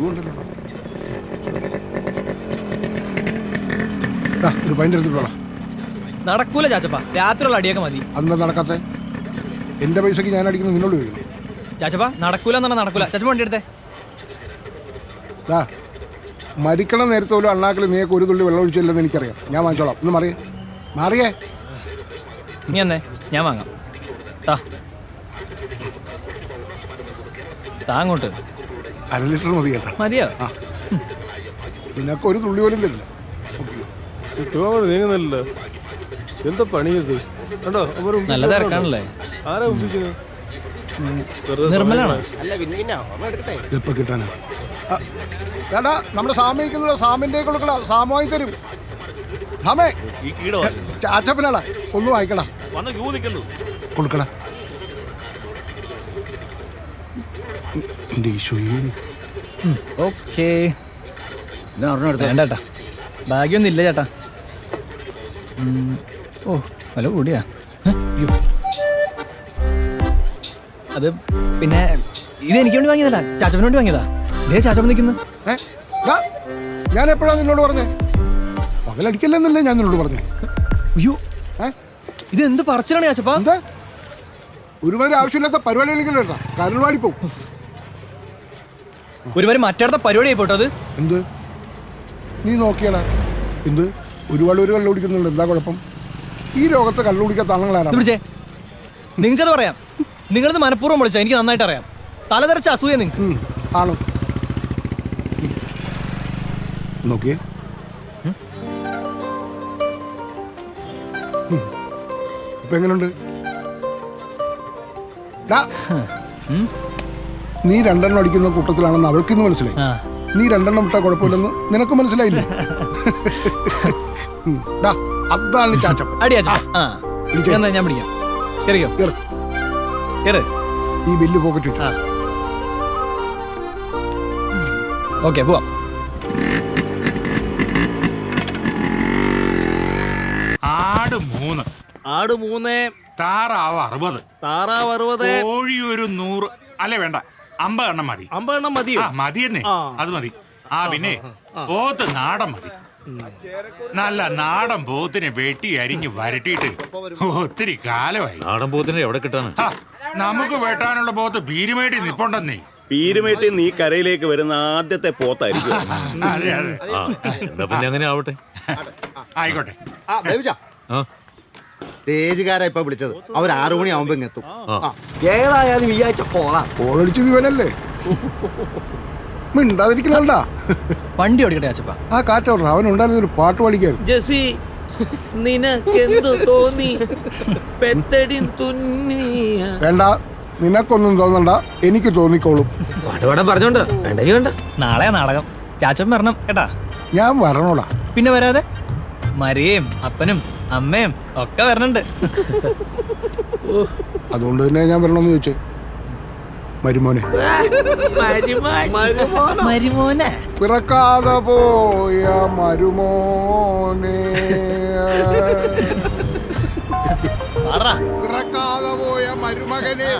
അതുകൊണ്ടല്ലോ ഒരു പൈന്റെ എടുത്തിട്ടോളാം നടക്കൂല ചാച്ചപ്പ. രാത്രിയുള്ള അടിയൊക്കെ മതി. അന്ന് നടക്കാത്ത? എന്റെ പൈസക്ക് ഞാൻ അടിക്കുന്നത് നിന്നോട് ചോദിക്കണം ചാച്ചപ്പ നടക്കൂല എന്നാ നടക്കൂല. ചാച്ചപ്പ വണ്ടി എടുത്തേ. ദാ മരിക്കണ നേരത്തെ പോലും അണ്ണാക്കിൽ നീക്ക് ഒരു തുള്ളി വെള്ളം ഒഴിച്ചില്ലെന്ന് എനിക്കറിയാം. ഞാൻ വാങ്ങിച്ചോളാം. ഒന്ന് മാറിയേ. മാറിയേ. നീ എന്നേ ഞാൻ വാങ്ങാം. താ താ അങ്ങോട്ട്. അര ലിറ്റർ മതി കേട്ടോ. മതിയോ? ആ. നിനക്ക് ഒരു തുള്ളി പോലും തരില്ല. നീങ്ങുന്നില്ല എന്താ പണി ഇത്? കണ്ടോ? അവർ നല്ല തിരക്കാണല്ലേ? ആരാ നിർമ്മലാണോ. കിട്ടാനാ. നമ്മുടെ സാമിക്കുന്നുള്ള സാമിന്റെ കൊടുക്കണ തരും. സാമേ ചാച്ചപ്പനാടാ. ഒന്ന് വാങ്ങിക്കടാ. കൊടുക്കടാ. ഈശോയെ. ഓക്കേ. വേണ്ട ചേട്ടാ ഭാഗ്യമൊന്നും ഇല്ല ചേട്ടാ. ഓ വില കൂടിയാ അയ്യോ. അത് പിന്നെ ഇത് എനിക്ക് വേണ്ടി വാങ്ങിയതല്ല. ചാച്ചപ്പന് വേണ്ടി വാങ്ങിയതാ. ഇതേ ചാച്ചപ്പൻ നിൽക്കുന്നു. ഞാൻ എപ്പോഴാണ് നിന്നോട് പറഞ്ഞേ? പകലടിക്കല്ലെന്നല്ലേ ഞാൻ നിന്നോട് പറഞ്ഞേ? അയ്യോ. ഇത് എന്ത് പറച്ചിലാണ് ചാച്ചപ്പ? എന്താ? ഒരുമാതിരി ആവശ്യമില്ലാത്ത പരിപാടി കളിക്കല്ലോ കേട്ടാ കരൾവാടി പോവും. ഒരുമാതിരി മറ്റടുത്ത പരിപാടി പോട്ടോ അത്. എന്ത്? നീ നോക്കിയടാ. എന്ത്? ഒരുപാട് ഒരു കള്ളു കുടിക്കുന്നുണ്ട് എന്താ കുഴപ്പം? ഈ രോഗത്തെ കള്ളു കുടിക്കാത്ത ആളുകളാരാണ് പിടിച്ചേ. നിങ്ങൾക്കത് പറയാം. നിങ്ങളത് മനഃപൂർവം വിളിച്ചാ. എനിക്ക് നന്നായിട്ട് അറിയാം. തലതെറിച്ച അസൂയ നിങ്ങൾക്ക്. ആണോ? നോക്കിയേ. ഇപ്പൊ എങ്ങനുണ്ട്? ഡാ. നീ രണ്ടെണ്ണം അടിക്കുന്ന കൂട്ടത്തിലാണെന്ന് അവൾക്ക് ഇന്ന് മനസ്സിലായി നീ രണ്ടെണ്ണം ഇട്ടാ കുഴപ്പമില്ലെന്ന് നിനക്ക് മനസ്സിലായില്ലേ? അതാണ് ഞാൻ പിടിക്കാം ഈ ബില്ല് പോക്കറ്റ് ഓക്കെ പോവാം. ആട് മൂന്ന്. ആട് മൂന്ന്. താറാവ് അറുപത്. താറാവ് അറുപത്. കോഴി ഒരു നൂറ്. അല്ലേ വേണ്ട. അമ്പത് എണ്ണം മതി. അമ്പതെണ്ണം മതിയോ? ആ മതിയെന്നേ. അത് മതി. ആ പിന്നെ പോത്ത് നാടൻ മതി. നല്ല നാടൻ പോത്തിനെ വെട്ടി അരിഞ്ഞ് വരട്ടിയിട്ട് ഒത്തിരി കാലമായി. നാടൻ പോത്തിനെ എവിടെ കിട്ടാണ് നമുക്ക് വെട്ടാനുള്ള പോത്ത് ഭീരുമേട്ടി നിപ്പുണ്ടെന്നേ. പീരുമേട്ടി നീ കരയിലേക്ക് വരുന്ന ആദ്യത്തെ പോത്തായിരിക്കും. അതെ അതെ. എന്നാ പിന്നെ അങ്ങനെ ആവട്ടെ ആയിക്കോട്ടെ സ്റ്റേജുകാരാ ഇപ്പൊ വിളിച്ചത്. അവർ ആറു മണി ആവുമ്പോ എത്തും. ആ. ഏതായാലും ഈ ആഴ്ച കോളാ കോളടിച്ചത് ഇവനല്ലേ വണ്ടി ഓടിക്കട്ടെ ചാച്ചപ്പ ആ കാറ്റ അവൻ ഉണ്ടായിരുന്ന ഒരു പാട്ട് പാടിക്കായിരുന്നു. ജസി നിനക്കെന്തു തോന്നി? പെത്തടി തുന്നിയ. വേണ്ട നിനക്കൊന്നും തോന്നണ്ട. എനിക്ക് തോന്നിക്കോളും. പാട്ടുപാടാൻ പറഞ്ഞോണ്ട് വേണ്ടെങ്കിൽ വേണ്ട. നാളെ നാടകം. ചാച്ചൻ വരണം കേട്ടാ? ഞാൻ വരണോടാ. പിന്നെ വരാതെ? മരേം അപ്പനും അമ്മയും ഒക്കെ വരണുണ്ട്. അതുകൊണ്ട് തന്നെ ഞാൻ വരണമെന്ന് ചോദിച്ചേ. മരുമോനെ. മരുമോനെ. പിറക്കാതെ പോയ മരുമോനെ. പിറക്കാതെ പോയ മരുമകനെ.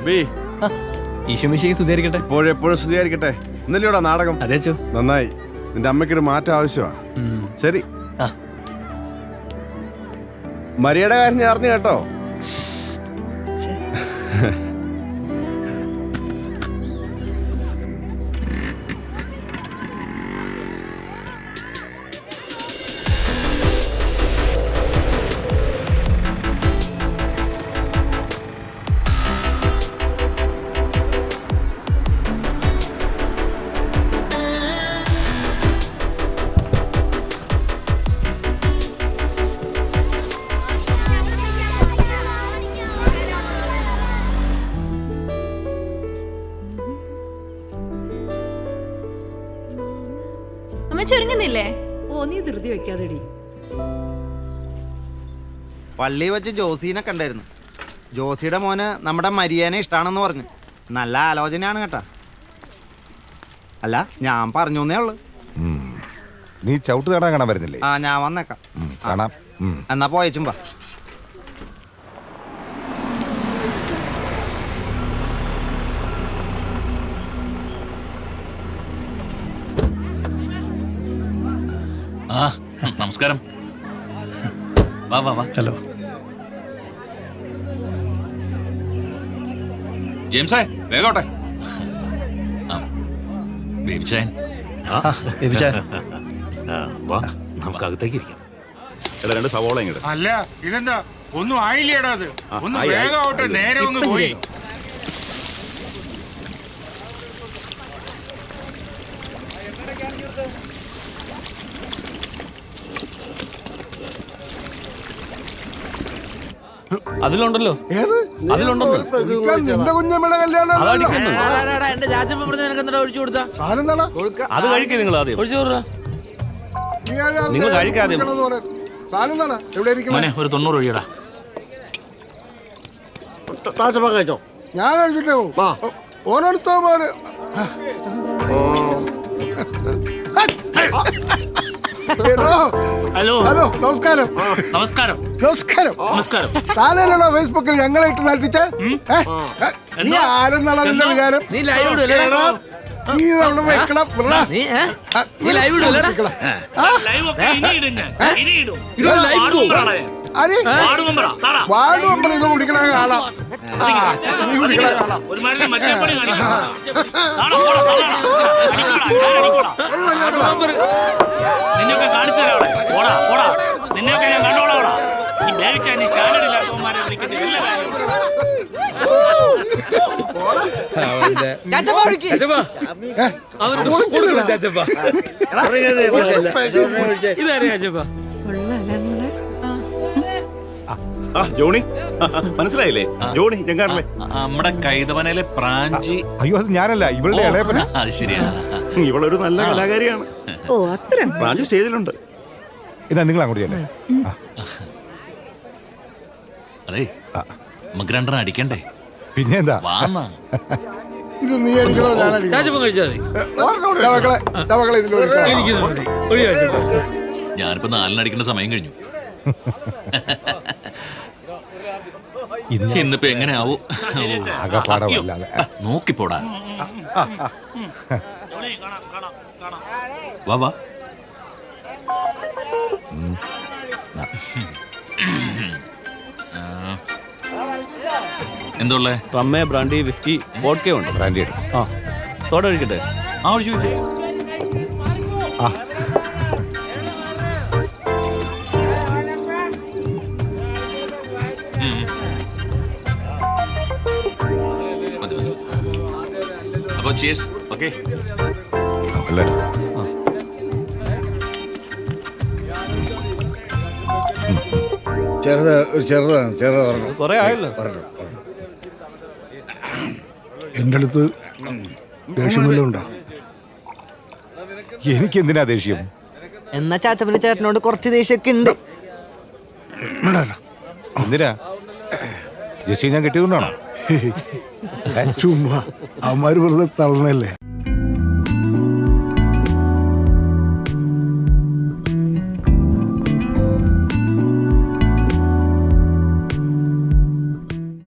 അബി. ഈശോമിശിക്ക് സ്തുതിയായിരിക്കട്ടെ. ഇപ്പോഴെപ്പോഴും സ്തുതിയായിരിക്കട്ടെ. ഇന്നലെയോടാ നാടകം? അതെ ചോ നന്നായി. നിന്റെ അമ്മയ്ക്കൊരു മാറ്റം ആവശ്യമാ ശരി. ആ. മരിയയുടെ കാര്യം ഞാൻ അറിഞ്ഞു കേട്ടോ. അമ്മ ചുരുങ്ങുന്നില്ലേ? ഓ നീ ധൃതി വെക്കാതെടി പള്ളി വെച്ച് ജോസീനെ കണ്ടായിരുന്നു. ജോസിയുടെ മോന് നമ്മുടെ മരിയാനെ ഇഷ്ടമാണെന്ന് പറഞ്ഞു. നല്ല ആലോചനയാണ് കേട്ടാ. അല്ല ഞാൻ പറഞ്ഞേ ഉള്ളു. നീ ചവിട്ട് കാണാൻ കാണാൻ വരുന്നില്ലേ? ആ ഞാൻ വന്നേക്കാം. ഉം, കാണാം. ഉം. എന്നാ പോയച്ചുമ്പ ആ നമസ്കാരം. വാ വാ വാ. ഹലോ. ജെയിംസേ വേഗോട്ടെ ആ, ബേബിച്ചായൻ. ആ, വാ നമുക്ക് അകത്തേക്ക് ഇരിക്കാം. എടാ രണ്ട് സവോള ഇങ്ങോട്ട് അല്ല ഇതെന്താ? ഒന്നും ആയില്ലേടാ അത്. ഒന്ന്. വേഗം ആവട്ടെ നേരെ ഒന്ന് പോയി. അതിലുണ്ടല്ലോ. ഏത്? എനിക്ക് നിന്റെ കുഞ്ഞമ്മയുടെ കല്യാണം എന്റെ ചാച്ചപ്പ ഒഴിച്ചു കൊടുത്താ? സാധനം എന്താടാ അത് കഴിക്കും നിങ്ങൾ ആദ്യം. ഒഴിച്ചു കൊടുത്താ നീ ആരാ? അത് നിങ്ങൾ കഴിക്കാതെ. കുടിക്കണമെന്ന് പറയാൻ? സാധനം എന്താടാ എവിടെ ഇരിക്കണം? മോനെ ഒരു തൊണ്ണൂറ് ഒഴിയടാ. ഞാൻ കഴിച്ചിട്ടേ പോവും. ഓരോരുത്തോ മോന്? Hello hello. ഹലോ നമസ്കാരം. നമസ്കാരം. നമസ്കാരം. നമസ്കാരം. താനല്ലോ ഫേസ്ബുക്കിൽ ഞങ്ങളെ ഇട്ട് നടത്തിച്ച് നീ ആരെന്നാണ് നിന്റെ വിചാരം? നീ ലൈവ് നീ അവിടെ വെക്കണം. നീ ലൈവ് ഇടൂലടാ ലൈവ് ഒക്കെ ഇനി ഇടും ഞാൻ. ഇനി ഇടും. ഇത് ലൈവ് ഇടുവോ? ആര്? വാർഡ് മെമ്പറാ താടാ വാർഡ് മെമ്പർ ഇത് കുടിക്കണ കാണാം. ആ, നീ കുടിക്കണ കാണാം. ഒരു മരുന്ന് മറ്റേ പണി കാണിക്കണം താടാ, പോടാ, താടാ. അടിക്കൂടാ, ഞാൻ അടിക്കൂടാ. നിന്നെയൊക്കെ കാണിച്ചു തരാം അവിടെ. പോടാ പോടാ. നിന്നെയൊക്കെ ഞാൻ കണ്ടോളാം ഈ ബേബിച്ച നീ സ്റ്റാൻഡേർഡ് ഇല്ലാത്തവന്മാരെ വിളിക്കുന്നത് എല്ലാ കാര്യവും കൊള്ളാല്ലേ ആ ജോണി. മനസ്സിലായില്ലേ? ജോണി ചെങ്കാറിലെ നമ്മുടെ കൈതവനയിലെ പ്രാഞ്ചി. അയ്യോ അത് ഞാനല്ല ഇവളുടെ ഇളയപ്പന. ശരിയാ. ഇവളൊരു നല്ല കലാകാരിയാണ്. ഓ അത്ര പ്രാഞ്ചി സ്റ്റേജിലുണ്ട്. എന്നാ നിങ്ങൾ അങ്ങോട്ട് ചെല്ലേ. അതെ നമുക്ക് രണ്ടെണ്ണം അടിക്കണ്ടേ? പിന്നെന്താ? വാന്നാ ഇത് നീ അടിക്കണോ ഞാൻ അടിക്കണോ? ഞാനിപ്പോ നാലിനടിക്കേണ്ട സമയം കഴിഞ്ഞു. ഇന്നിപ്പോ എങ്ങനെ ആവൂ ആകപ്പാടമല്ലാതെ. നോക്കിപ്പോടാ. വാ വാ. എന്തുള്ളേ? റമ്മ ബ്രാൻഡി വിസ്കി വോഡ്ക ഉണ്ട്? ബ്രാൻഡി എടുക്കും. ആ. തോടെ ഒഴിക്കട്ടെ ആ ഒഴിച്ചു. Cheers, okay? എടുക്കും ചെറുത് ഒരു ചെറുതാണ് ചെറുത് പറഞ്ഞു കുറെ ആയല്ലോ. എന്റെ അടുത്ത് ദേഷ്യം വല്ലതും ഉണ്ടോ? എനിക്ക് എന്തിനാ ദേഷ്യം? എന്നാ ചാച്ചപ്പന് ചേട്ടനോട് കുറച്ച് ദേഷ്യമൊക്കെ ഉണ്ട്. എന്തിനാ? ജെസ്സി ഞാൻ കിട്ടിയതുകൊണ്ടാണോ? ചുമ്മാ. അവന്മാര് വെറുതെ തള്ളണല്ലേ?